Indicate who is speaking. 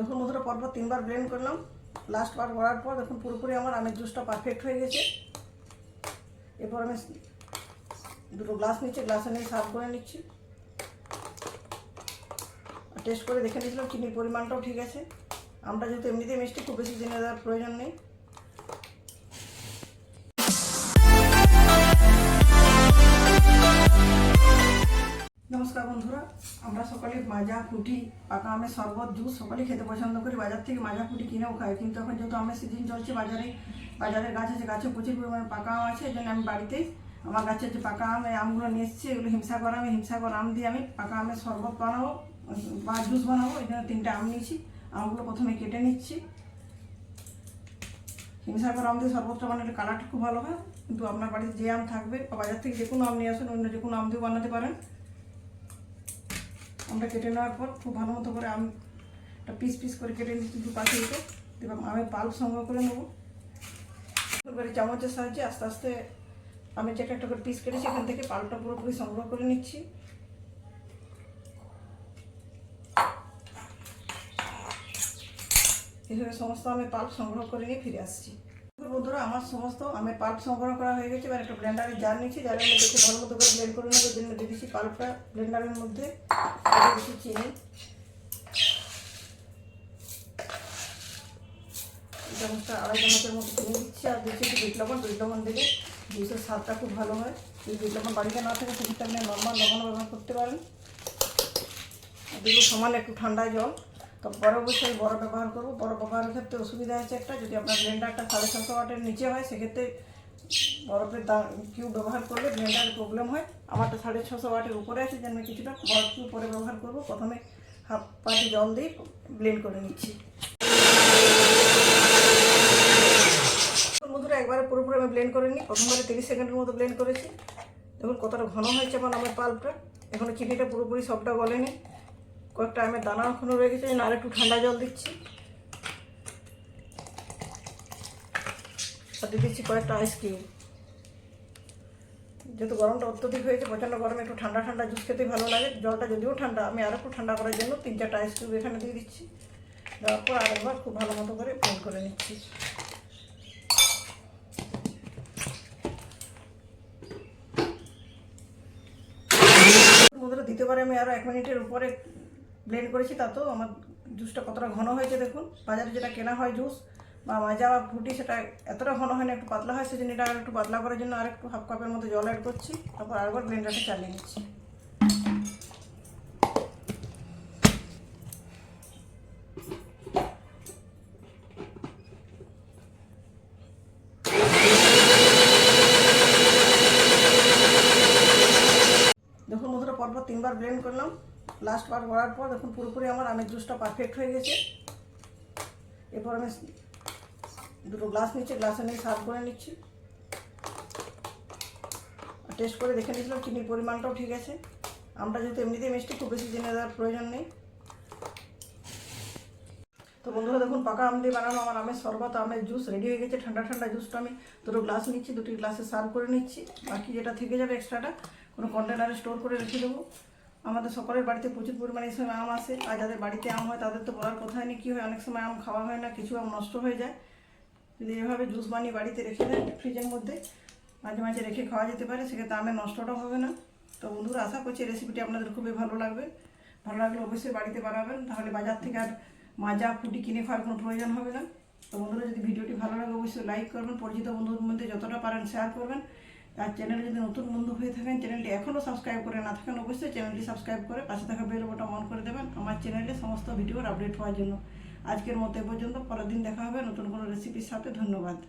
Speaker 1: দেখুন বন্ধুরা পরপর তিনবার ব্লেন্ড করলাম। লাস্ট বার করার পর দেখুন, পুরোপুরি আমার আমের জুসটা পারফেক্ট হয়ে গেছে। এরপর আমি দুটো গ্লাস নিচ্ছি গ্লাসে নিয়ে সার্ভ করে নিচ্ছি। টেস্ট করে দেখে নিয়েছিলাম, চিনির পরিমাণটাও ঠিক আছে। আমটা যেহেতু এমনিতেই মিষ্টি, খুব বেশি চিনি দেওয়ার প্রয়োজন নেই। নমস্কার বন্ধুরা, আমরা সকালে মাজা ফুটি পাকা আমের শরবত, জুস সকলেই খেতে পছন্দ করি। বাজার থেকে মাজা ফুটি কিনেও খাই, কিন্তু এখন যেহেতু আমের সিজন চলছে বাজারে, বাজারের গাছ আছে গাছে প্রচুর পরিমাণে পাকা আম আছে, এই জন্য আমি বাড়িতেই আমার গাছের যে পাকা আম এই আমগুলো নিয়ে এসেছি, এগুলো হিমসাগর আমি হিমসাগর আম দিয়ে আমি পাকা আমের শরবত বানাবো, বা জুস বানাবো, এই জন্য তিনটে আম নিয়েছি। আমগুলো প্রথমে কেটে নিচ্ছি। হিমসাগর আম দিয়ে শরবতটা বানালে কালারটা খুব ভালো হয়, কিন্তু আপনার বাড়িতে যে আম থাকবে, বা বাজার থেকে যে কোনো আম নিয়ে আসুন, অন্য যে কোনো আম দিয়ে বানাতে পারেন। আমটা কেটে নেওয়ার পর খুব ভালো মতো করে আমটা পিস পিস করে কেটে নিচ্ছি দু পাশে দিতে। এবং আমি পাল্প সংগ্রহ করে নেব। এবারে চামচের সাহায্যে আস্তে আস্তে আমি যে একটা করে পিস কেটেছি এখান থেকে পাল্পটা পুরোপুরি সংগ্রহ করে নিচ্ছি। এইভাবে সমস্ত আমি পাল্প সংগ্রহ করে নিয়ে ফিরে আসছি। বন্ধুরা, আমার সমস্ত আমের পাল্প সংগ্রহ করা হয়ে গেছে, এবার একটা ব্লেন্ডারে জার নিচ্ছি জারের মধ্যে খুব ভালো মতো করে ব্লেন্ড করে নেব জন্য দিয়ে দিচ্ছি পাল্পটা ব্লেন্ডারের মধ্যে, দিয়ে দিচ্ছি চিনি। এই চামচটা আড়াই চামচের মতো চিনি দিচ্ছি, আর দিচ্ছি একটু বিট লবণ বিট লবণ দিলে জুসের স্বাদটা খুব ভালো হয়। যদি বিট লবণ বাড়িতে না থাকে, সেক্ষেত্রে আপনি নর্মাল লবণও ব্যবহার করতে পারেন। আর সমান একটু ঠান্ডা জল। তো বড় অবশ্যই বড় ব্যবহার করব, বড় ব্যবহারের ক্ষেত্রে অসুবিধা আছে একটা, যদি আপনার ব্লেন্ডারটা সাড়ে ছশো ওয়াটের নিচে হয়, সেক্ষেত্রে বরফের দাম কিউ ব্যবহার করলে ব্লেন্ডারের প্রবলেম হয়। আমারটা সাড়ে ছশো ওয়াটের উপরে আছে, যেন কিছুটা বরফ কিউ পরে ব্যবহার করব। প্রথমে হাফ পাটি জল দিয়ে ব্লেন্ড করে নিচ্ছি। বন্ধুরা, একবারে পুরোপুরি আমি ব্লেন্ড করে নিই। প্রথমবারে তিরিশ সেকেন্ডের মতো ব্লেন্ড করেছি। দেখুন কতটা ঘন হয়েছে আমার আমার পাল্পটা এখনও চিনিটা পুরোপুরি সবটা গলেনি। কয়েকটা আমের দানা এখনও রয়ে গেছে আর একটু ঠান্ডা জল দিচ্ছি। আর দিচ্ছি কয়েকটা আইসক্রিম যেহেতু গরমটা অত্যধিক হয়েছে, প্রচণ্ড গরমে একটু ঠান্ডা ঠান্ডা জুস খেতে ভালো লাগে। জলটা যদিও ঠান্ডা, আমি আর একটু ঠান্ডা করার জন্য তিন চারটা আইসক্রিম এখানে দিয়ে দিচ্ছি। দেওয়ার পর আরেকবার খুব ভালো মতো করে ফোন করে নিচ্ছি। পারে আমি আরও এক মিনিটের উপরে ব্লেন্ড করেছি তাতেও আমার জুসটা কতটা ঘন হয়েছে দেখুন। বাজারে যেটা কেনা হয় জুস বা মাজা বা ফুটি, সেটা এতটা ঘন হয় না, একটু পাতলা হয়, সেজন্য এটা একটু পাতলা করার জন্য আর একটু হাফ কাপের মতো জল অ্যাড করছি, তারপর আরেকবার ব্লেন্ডারটা চালিয়ে নিচ্ছি। দেখুন তিনবার ব্লেন্ড করলাম। লাস্ট বার করার পর দেখুন পুরোপুরি আমার আমের জুসটা পারফেক্ট হয়ে গেছে। এরপর আমি দুটো গ্লাস নিচ্ছি গ্লাসে নিয়ে সার্ভ করে নিচ্ছি। টেস্ট করে দেখে নিয়েছিলাম, চিনির পরিমাণটাও ঠিক আছে। আমরা যেহেতু এমনিতেই মিষ্টি, খুব বেশি চিনি দেওয়ার প্রয়োজন নেই। তো বন্ধুরা দেখুন, পাকা আম দিয়ে বানানো আমার আমের শরবত, আমের জুস রেডি হয়ে গেছে। ঠান্ডা ঠান্ডা জুসটা আমি দুটো গ্লাস নিচ্ছি, দুটি গ্লাসে সার্ভ করে নিচ্ছি। বাকি যেটা থেকে যাবে এক্সট্রাটা কোনো কন্টেনারে স্টোর করে রেখে দেবো। আমাদের সকলের বাড়িতে প্রচুর পরিমাণে এই সময় আম আসে, আর যাদের বাড়িতে আম হয় তাদের তো বলার কথাই নেই, কী হয়, অনেক সময় আম খাওয়া হয় না, কিছু আম নষ্ট হয়ে যায়। যদি এভাবে জুস বানিয়ে বাড়িতে রেখে দেয়, ফ্রিজের মধ্যে, মাঝে মাঝে রেখে খাওয়া যেতে পারে, সেক্ষেত্রে আমের নষ্টটাও হবে না। তো বন্ধুরা, আশা করছি রেসিপিটি আপনাদের খুবই ভালো লাগবে। ভালো লাগলে অবশ্যই বাড়িতে বানাবেন, তাহলে বাজার থেকে আর মাজা ফুটি কিনে খাওয়ার কোনো প্রয়োজন হবে না। তো বন্ধুরা, যদি ভিডিওটি ভালো লাগে, অবশ্যই লাইক করবেন, পরিচিত বন্ধুদের মধ্যে যতটা পারেন শেয়ার করবেন। আর চ্যানেলে যদি নতুন বন্ধু হয়ে থাকেন চ্যানেলটি এখনও সাবস্ক্রাইব করে না থাকেন, অবশ্যই চ্যানেলটি সাবস্ক্রাইব করে পাশে থাকা বেল বটন অন করে দেবেন আমার চ্যানেলে সমস্ত ভিডিওর আপডেট হওয়ার জন্য। আজকের মতো এ পর্যন্ত, পরের দিন দেখা হবে নতুন কোনো রেসিপির সাথে। ধন্যবাদ।